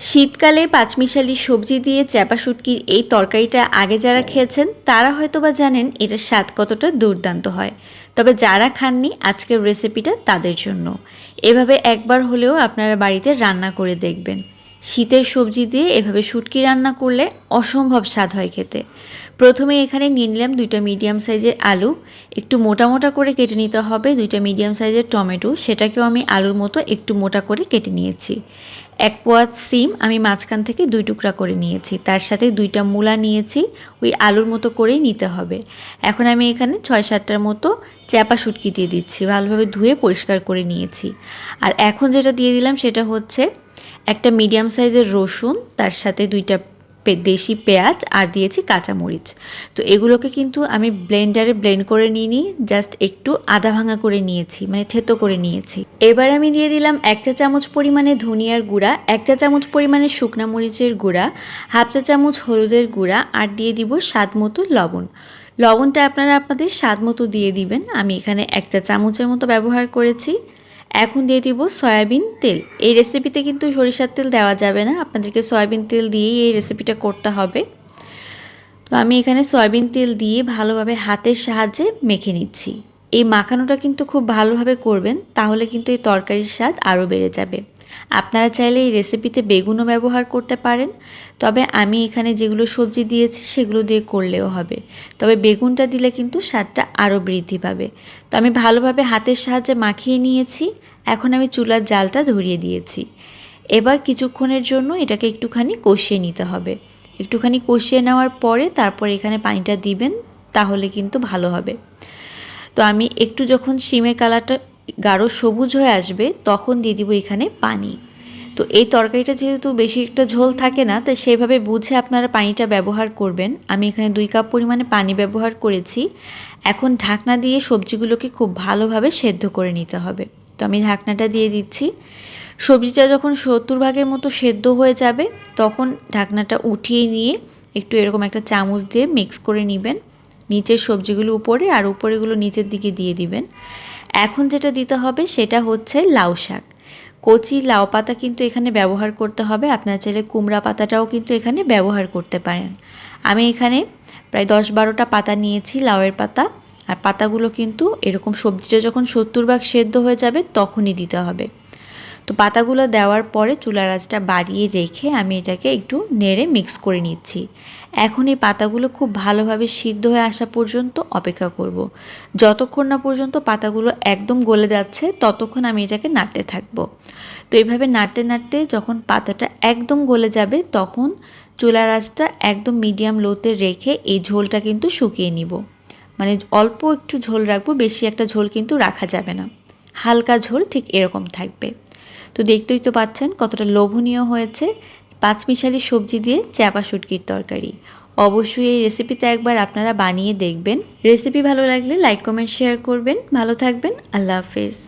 শীতকালে পাঁচমিশালি সবজি দিয়ে চ্যাপা শুটকির এই তরকারিটা আগে যারা খেয়েছেন, তারা হয়তো বা জানেন এটার স্বাদ কতটা দুর্দান্ত হয়। তবে যারা খাননি, আজকের রেসিপিটা তাদের জন্য। এভাবে একবার হলেও আপনারা বাড়িতে রান্না করে দেখবেন। শীতের সবজি দিয়ে এভাবে শুটকি রান্না করলে অসম্ভব স্বাদ হয় খেতে। প্রথমে এখানে নিয়ে নিলাম দুইটা মিডিয়াম সাইজের আলু। একটু মোটা মোটা করে কেটে নিতে হবে। দুইটা মিডিয়াম সাইজের টমেটো, সেটাকেও আমি আলুর মতো একটু মোটা করে কেটে নিয়েছি। এক পোয়াত সিম আমি মাঝখান থেকে দুই টুকরা করে নিয়েছি। তার সাথে দুইটা মূলা নিয়েছি। ওই আলুর মতো করেই নিতে হবে। এখন আমি এখানে ছয় সাতটার মতো চ্যাপা শুটকি দিয়ে দিচ্ছি। ভালোভাবে ধুয়ে পরিষ্কার করে নিয়েছি। আর এখন যেটা দিয়ে দিলাম সেটা হচ্ছে একটা মিডিয়াম সাইজের রসুন, তার সাথে দুইটা দেশি পেঁয়াজ আর দিয়েছি কাঁচামরিচ। তো এগুলোকে কিন্তু আমি ব্লেন্ডারে ব্লেন্ড করে নিয়ে নিই জাস্ট একটু আধা ভাঙা করে নিয়েছি মানে থেতো করে নিয়েছি। এবার আমি দিয়ে দিলাম এক চা চামচ পরিমাণে ধনিয়ার গুঁড়া, এক চা চামচ পরিমাণে শুকনা মরিচের গুঁড়া, হাফ চা চামচ হলুদের গুঁড়া আর দিয়ে দিব স্বাদ মতো লবণ। লবণটা আপনারা আপনাদের স্বাদ মতো দিয়ে দিবেন, আমি এখানে এক চা চামচের মতো ব্যবহার করেছি। এখন দিয়ে দিব সয়াবিন তেল। এই রেসিপিতে কিন্তু সরিষার তেল দেওয়া যাবে না। আপনাদেরকে সয়াবিন তেল দিয়েই এই রেসিপিটা করতে হবে। তো আমি এখানে সয়াবিন তেল দিয়ে ভালোভাবে হাতের সাহায্যে মেখে নিচ্ছি। এই মাখানোটা কিন্তু খুব ভালোভাবে করবেন, তাহলে কিন্তু এই তরকারির স্বাদ আরও বেড়ে যাবে। আপনারা চাইলে এই রেসিপিতে বেগুনও ব্যবহার করতে পারেন, তবে আমি এখানে যেগুলো সবজি দিয়েছি সেগুলো দিয়ে করলেও হবে। তবে বেগুনটা দিলে কিন্তু স্বাদটা আরও বৃদ্ধি পাবে। তো আমি ভালোভাবে হাতের সাহায্যে মাখিয়ে নিয়েছি, এখন আমি চুলার জালটা ধরিয়ে দিয়েছি। এবার কিছুক্ষণের জন্য এটাকে একটুখানি কষিয়ে নিতে হবে। একটুখানি কষিয়ে নেওয়ার পরে তারপর এখানে পানিটা দিবেন, তাহলে কিন্তু ভালো হবে। তো আমি একটু যখন শিমের কালারটা গাঢ় সবুজ হয়ে আসবে, তখন দিয়ে দিব এখানে পানি। তো এই তরকারিটা যেহেতু বেশি একটা ঝোল থাকে না তাই সেভাবে বুঝে আপনারা পানিটা ব্যবহার করবেন। আমি এখানে দুই কাপ পরিমাণে পানি ব্যবহার করেছি। এখন ঢাকনা দিয়ে সবজিগুলোকে খুব ভালোভাবে সেদ্ধ করে নিতে হবে। তো আমি ঢাকনাটা দিয়ে দিচ্ছি। সবজিটা যখন সত্তর ভাগের মতো সেদ্ধ হয়ে যাবে, তখন ঢাকনাটা উঠিয়ে নিয়ে একটু এরকম একটা চামচ দিয়ে মিক্স করে নেবেন। নিচের সবজিগুলো উপরে আর উপরেগুলো নিচের দিকে দিয়ে দিবেন। এখন যেটা দিতে হবে সেটা হচ্ছে লাউ শাক। কচি লাউ পাতা কিন্তু এখানে ব্যবহার করতে হবে, আপনার চাইলে কুমড়া পাতাটাও কিন্তু এখানে ব্যবহার করতে পারেন। আমি এখানে প্রায় দশ বারোটা পাতা নিয়েছি লাউয়ের পাতা, আর পাতাগুলো কিন্তু এরকম সবজিটা যখন সত্তর ভাগ সেদ্ধ হয়ে যাবে তখনই দিতে হবে। তো পাতাগুলো দেওয়ার পরে চুলার আঁচটা বাড়িয়ে রেখে আমি এটাকে একটু নেড়ে মিক্স করে নিচ্ছি। এখন এই পাতাগুলো খুব ভালোভাবে সিদ্ধ হয়ে আসা পর্যন্ত অপেক্ষা করব। যতক্ষণ না পর্যন্ত পাতাগুলো একদম গলে যাচ্ছে, ততক্ষণ আমি এটাকে নাড়তে থাকব। তো এইভাবে নাড়তে নাড়তে যখন পাতাটা একদম গলে যাবে, তখন চুলার আঁচটা একদম মিডিয়াম লোতে রেখে এই ঝোলটা কিন্তু শুকিয়ে নিব। মানে অল্প একটু ঝোল রাখব, বেশি একটা ঝোল কিন্তু রাখা যাবে না। হালকা ঝোল ঠিক এরকম থাকবে। তো দেখতেই তো পাচ্ছেন কতটা লোভনীয় হয়েছে পাঁচমিশালি সবজি দিয়ে চ্যাপা শুটকির তরকারি। অবশ্যই এই রেসিপিতে একবার আপনারা বানিয়ে দেখবেন। রেসিপি ভালো লাগলে লাইক কমেন্ট শেয়ার করবেন। ভালো থাকবেন। আল্লাহ হাফেজ।